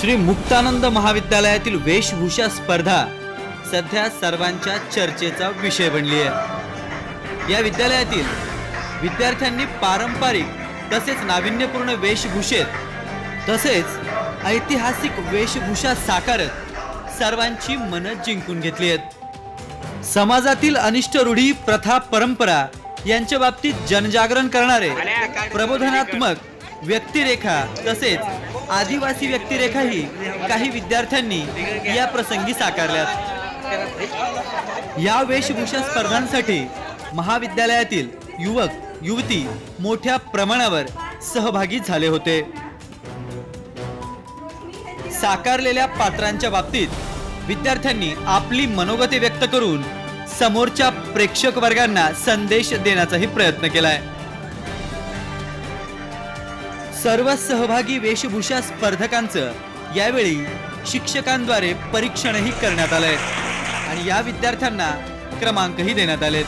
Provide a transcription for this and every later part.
श्री मुक्तानंद महाविद्यालयातील वेशभूषा स्पर्धा सध्या सर्वांच्या चर्चेचा विषय बनली आहे. या विद्यालयातील विद्यार्थ्यांनी पारंपरिक तसेच नाविन्यपूर्ण वेशभूषेत तसेच ऐतिहासिक वेशभूषा साकारत सर्वांची मनं जिंकून घेतली आहेत. समाजातील अनिष्ट रूढी प्रथा परंपरा यांच्या बाबतीत जनजागरण करणारे प्रबोधनात्मक व्यक्तिरेखा तसेच आदिवासी व्यक्तिरेखाही काही विद्यार्थ्यांनी या प्रसंगी साकारल्यात. या वेशभूषा स्पर्धांसाठी महाविद्यालयातील युवक युवती मोठ्या प्रमाणावर सहभागी झाले होते. साकारलेल्या पात्रांच्या बाबतीत विद्यार्थ्यांनी आपली मनोगते व्यक्त करून समोरच्या प्रेक्षक वर्गांना संदेश देण्याचाही प्रयत्न केलाय. सर्व सहभागी वेशभूषा स्पर्धकांचं यावेळी शिक्षकांद्वारे परीक्षणही करण्यात आलंय. आणि या विद्यार्थ्यांना क्रमांकही देण्यात आलेत.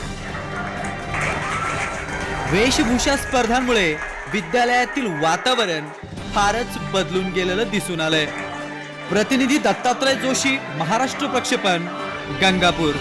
वेशभूषा स्पर्धांमुळे विद्यालयातील वातावरण फारच बदलून गेलेलं दिसून आलंय. प्रतिनिधी दत्तात्रय जोशी महाराष्ट्र प्रक्षेपण गंगापूर.